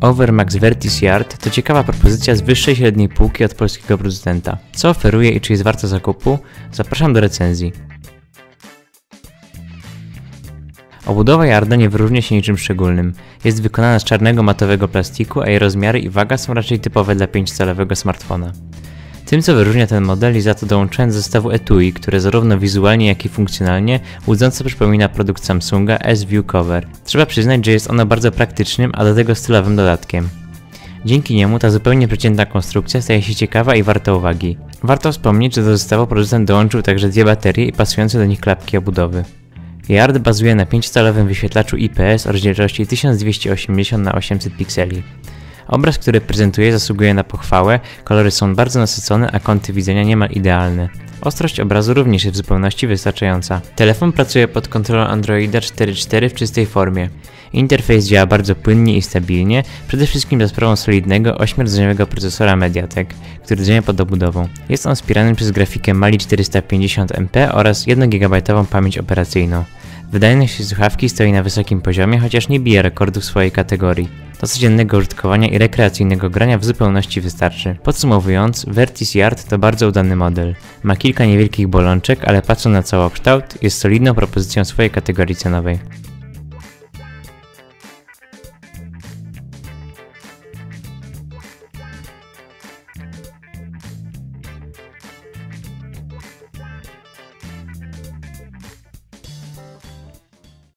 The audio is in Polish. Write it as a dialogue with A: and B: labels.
A: Overmax Vertis Yard to ciekawa propozycja z wyższej średniej półki od polskiego producenta. Co oferuje i czy jest warto zakupu? Zapraszam do recenzji. Obudowa Yarda nie wyróżnia się niczym szczególnym. Jest wykonana z czarnego matowego plastiku, a jej rozmiary i waga są raczej typowe dla 5-calowego smartfona. Tym, co wyróżnia ten model jest za to dołączenie zestawu etui, które zarówno wizualnie, jak i funkcjonalnie łudząco przypomina produkt Samsunga S-View Cover. Trzeba przyznać, że jest ono bardzo praktycznym, a do tego stylowym dodatkiem. Dzięki niemu ta zupełnie przeciętna konstrukcja staje się ciekawa i warta uwagi. Warto wspomnieć, że do zestawu producent dołączył także dwie baterie i pasujące do nich klapki obudowy. Yard bazuje na 5-calowym wyświetlaczu IPS o rozdzielczości 1280 x 800 pikseli. Obraz, który prezentuje zasługuje na pochwałę, kolory są bardzo nasycone, a kąty widzenia niemal idealne. Ostrość obrazu również jest w zupełności wystarczająca. Telefon pracuje pod kontrolą Androida 4.4 w czystej formie. Interfejs działa bardzo płynnie i stabilnie, przede wszystkim za sprawą solidnego 8-rdzeniowego procesora Mediatek, który działa pod obudową. Jest on wspierany przez grafikę Mali 450MP oraz 1 GB pamięć operacyjną. Wydajność słuchawki stoi na wysokim poziomie, chociaż nie bije rekordów swojej kategorii. Do codziennego użytkowania i rekreacyjnego grania w zupełności wystarczy. Podsumowując, Vertis Yard to bardzo udany model. Ma kilka niewielkich bolączek, ale patrząc na całokształt, jest solidną propozycją swojej kategorii cenowej.